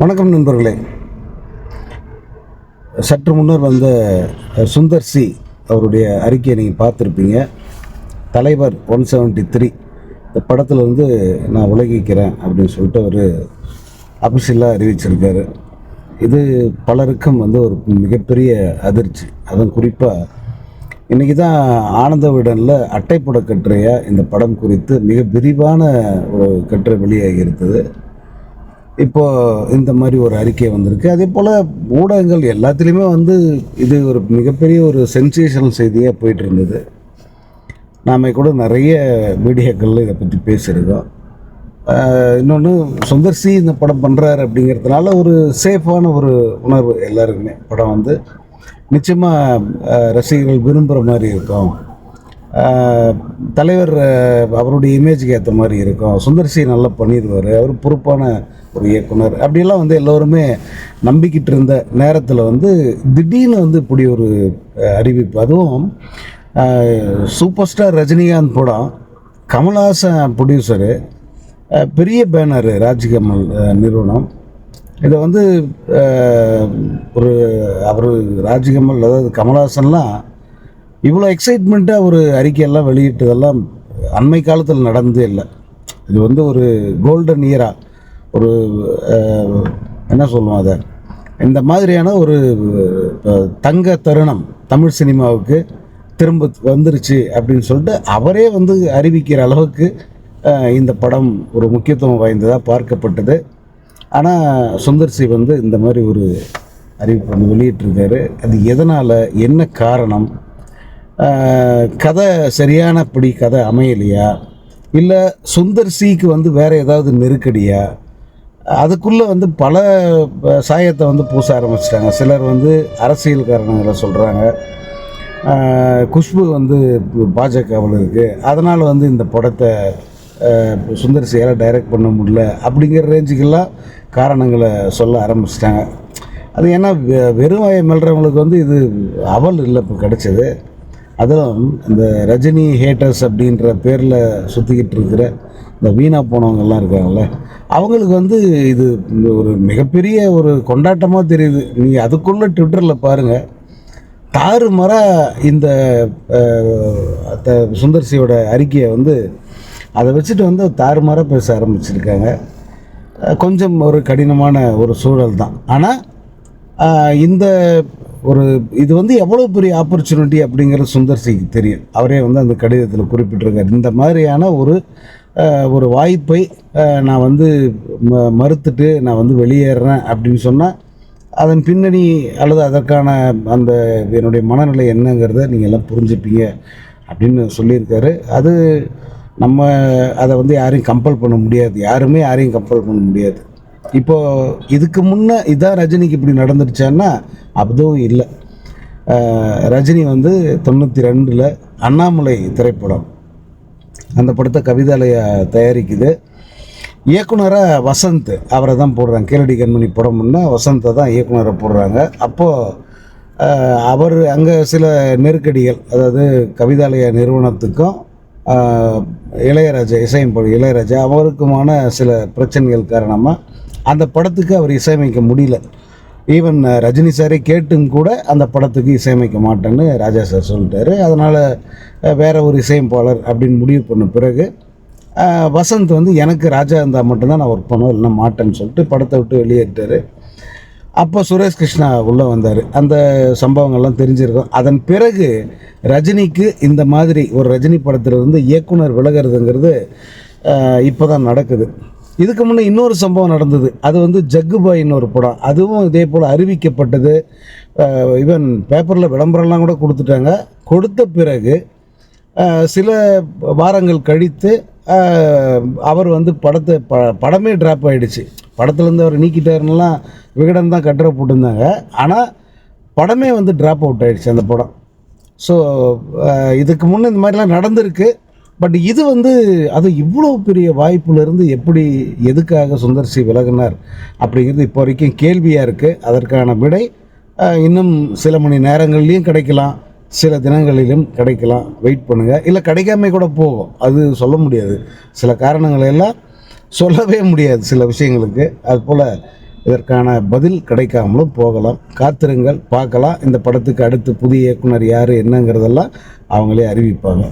வணக்கம் நண்பர்களே. சற்று முன்னர் வந்த சுந்தர் சி அவருடைய அறிக்கையை நீங்கள் பார்த்துருப்பீங்க. தலைவர் ஒன் செவன்ட்டி த்ரீ இந்த படத்தில் வந்து நான் உலகிக்கிறேன் அப்படின்னு சொல்லிட்டு அவர் அபிஷியலாக அறிவிச்சிருக்காரு. இது பலருக்கும் வந்து ஒரு மிகப்பெரிய அதிர்ச்சி. அதுவும் குறிப்பாக இன்றைக்கி தான் ஆனந்த விடனில் அட்டைப்பட கட்டுரையாக இந்த படம் குறித்து மிக விரிவான ஒரு கட்டுரை வெளியாகி இருக்குது இப்போ இந்த மாதிரி ஒரு அறிக்கை வந்திருக்கு. அதே போல் ஊடகங்கள் எல்லாத்துலேயுமே வந்து இது ஒரு மிகப்பெரிய ஒரு சென்சேஷனல் செய்தியாக போயிட்டு இருந்தது நாம் கூட நிறைய மீடியாக்களில் இதை பற்றி பேசியிருக்கோம். இன்னொன்று சுந்தர் சி இந்த படம் பண்ணுறாரு அப்படிங்கிறதுனால ஒரு சேஃபான ஒரு உணர்வு எல்லாருக்குமே. படம் வந்து நிச்சயமாக ரசிகர்கள் விரும்புகிற மாதிரி இருக்கும். தலைவர் அவருடைய இமேஜுக்கு ஏற்ற மாதிரி இருக்கும். சுந்தர் சி நல்லா பண்ணிடுவார். அவர் பொறுப்பான ஒரு இயக்குனர். அப்படிலாம் வந்து எல்லோருமே நம்பிக்கிட்டு இருந்த நேரத்தில் வந்து திடீர்னு வந்து இப்படி ஒரு அறிவிப்பு. அதுவும் சூப்பர் ஸ்டார் ரஜினிகாந்த் படம் கமல்ஹாசன் ப்ரொடியூசரு பெரிய பேனர் ராஜ்கமல் நிறுவனம். இதை வந்து ஒரு அவர் ராஜ்கமல் அதாவது கமல்ஹாசன்லாம் இவ்வளோ எக்ஸைட்மெண்ட்டாக ஒரு அறிக்கையெல்லாம் வெளியிட்டதெல்லாம் அண்மை காலத்தில் நடந்ததே இல்லை. இது வந்து ஒரு கோல்டன் இயரா ஒரு என்ன சொல்லுவோம் அதை? இந்த மாதிரியான ஒரு தங்க தருணம் தமிழ் சினிமாவுக்கு திரும்ப வந்துருச்சு அப்படின்னு சொல்லிட்டு அவரே வந்து அறிவிக்கிற அளவுக்கு இந்த படம் ஒரு முக்கியத்துவம் வாய்ந்ததாக பார்க்கப்பட்டது. ஆனால் சுந்தர் சி வந்து இந்த மாதிரி ஒரு அறிவிப்பு வந்து வெளியிட்டிருக்காரு. அது எதனால் என்ன காரணம் கதை சரியானபடி கதை அமையலையா? இல்லை சுந்தர் சிக்கு வந்து வேறு ஏதாவது நெருக்கடியா? அதுக்குள்ளே வந்து பல சாயத்தை வந்து பூச ஆரம்பிச்சிட்டாங்க. சிலர் வந்து அரசியல் காரணங்களை சொல்கிறாங்க குஷ்பு வந்து பாஜகவில் இருக்குது அதனால் வந்து இந்த படத்தை சுந்தர் சியால் டைரக்ட் பண்ண முடியல அப்படிங்கிற ரேஞ்சுக்கெல்லாம் காரணங்களை சொல்ல ஆரம்பிச்சிட்டாங்க. அது ஏன்னா வெ- வெறும் வாயை மெல்றவங்களுக்கு வந்து இது அவல் இல்லை இப்போ கிடச்சிது. அதிலும் இந்த ரஜினி ஹேட்டர்ஸ் அப்படின்ற பேரில் சுற்றிக்கிட்டு இருக்கிற இந்த வீணாக போனவங்கெல்லாம் இருக்காங்கல்ல அவங்களுக்கு வந்து இது ஒரு மிகப்பெரிய ஒரு கொண்டாட்டமாக தெரியுது. நீங்கள் அதுக்குள்ளே ட்விட்டரில் பாருங்கள் தாறுமாறாக இந்த சுந்தர்சியோட அறிக்கையை வந்து அதை வச்சுட்டு வந்து தாறுமாறாக பேச ஆரம்பிச்சிருக்காங்க. கொஞ்சம் ஒரு கடினமான ஒரு சூழல் தான். ஆனால் இந்த ஒரு இது வந்து எவ்வளோ பெரிய ஆப்பர்ச்சுனிட்டி அப்படிங்கிறது சுந்தர் சிங் தெரியும். அவரே வந்து அந்த கடிதத்தில் குறிப்பிட்டிருக்கார். இந்த மாதிரியான ஒரு ஒரு வாய்ப்பை நான் வந்து ம மறுத்துட்டு நான் வந்து வெளியேறேன் அப்படின்னு சொன்னால் அதன் பின்னணி அல்லது அதற்கான அந்த என்னுடைய மனநிலை என்னங்கிறத நீங்கள் எல்லாம் புரிஞ்சுப்பீங்க அப்படின்னு சொல்லியிருக்காரு. அது நம்ம அதை வந்து யாரையும் கம்பல் பண்ண முடியாது. யாருமே யாரையும் கம்பல் பண்ண முடியாது. இப்போ இதுக்கு முன்னே இதான் ரஜினிக்கு இப்படி நடந்துருச்சான்னா அதுவும் இல்லை. ரஜினி வந்து தொண்ணூற்றி ரெண்டில் அண்ணாமலை திரைப்படம். அந்த படத்தை கவிதாலயா தயாரிக்குது. இயக்குனராக வசந்த் அவரை தான் போடுறாங்க. கேளடி கண்மணி படம்னா வசந்தை தான் இயக்குனரை போடுறாங்க. அப்போது அவர் அங்கே சில நெருக்கடிகள் அதாவது கவிதாலய நிறுவனத்துக்கும் இளையராஜா இசையமைப்பாளர் இளையராஜா அவருக்குமான சில பிரச்சனைகள் காரணமாக அந்த படத்துக்கு அவர் இசையமைக்க முடியல. ஈவன் ரஜினி சாரே கேட்டும் கூட அந்த படத்துக்கு இசையமைக்க மாட்டேன்னு ராஜா சார் சொல்லிட்டாரு. அதனால் வேற ஒரு இசையமைப்பாளர் அப்படின்னு முடிவு பண்ண பிறகு வசந்த் வந்து எனக்கு ராஜா இருந்தால் மட்டும்தான் நான் ஒர்க் பண்ணுவேன் இல்லைன்னா மாட்டேன்னு சொல்லிட்டு படத்தை விட்டு வெளியேற்றார் அப்போ சுரேஷ் கிருஷ்ணா உள்ளே வந்தார். அந்த சம்பவங்கள்லாம் தெரிஞ்சிருக்கும். அதன் பிறகு ரஜினிக்கு இந்த மாதிரி ஒரு ரஜினி படத்திலிருந்து இயக்குனர் விலகிறதுங்கிறது இப்போ தான் நடக்குது. இதுக்கு முன்னே இன்னொரு சம்பவம் நடந்தது. அது வந்து ஜக்குபாயின்னு ஒரு படம். அதுவும் இதே போல் அறிவிக்கப்பட்டது. ஈவன் பேப்பரில் விளம்பரம்லாம் கூட கொடுத்துட்டாங்க. கொடுத்த பிறகு சில வாரங்கள் கழித்து அவர் வந்து படத்தை ப படமே ட்ராப் ஆகிடுச்சு படத்துலேருந்து அவர் நீக்கிட்டாருன்னெலாம் விகடன் தான் கட்டுரை போட்டிருந்தாங்க. ஆனால் படமே வந்து ட்ராப் அவுட் ஆகிடுச்சு அந்த படம். ஸோ இதுக்கு முன்னே இந்த மாதிரிலாம் நடந்திருக்கு. பட் இது வந்து அது இவ்வளோ பெரிய வாய்ப்புலேருந்து எப்படி எதுக்காக சுந்தர் சி விலகினார் அப்படிங்கிறது இப்போ வரைக்கும் கேள்வியாக இருக்குது அதற்கான விடை இன்னும் சில மணி நேரங்கள்லேயும் கிடைக்கலாம். சில தினங்களிலும் கிடைக்கலாம். வெயிட் பண்ணுங்கள் இல்லை கிடைக்காம கூட போகும். அது சொல்ல முடியாது. சில காரணங்கள் எல்லாம் சொல்லவே முடியாது சில விஷயங்களுக்கு. அதுபோல் இதற்கான பதில் கிடைக்காமலும் போகலாம். காத்திருங்கள் பார்க்கலாம். இந்த படத்துக்கு அடுத்து புதிய இயக்குனர் யார் என்னங்கிறதெல்லாம் அவங்களே அறிவிப்பாங்க.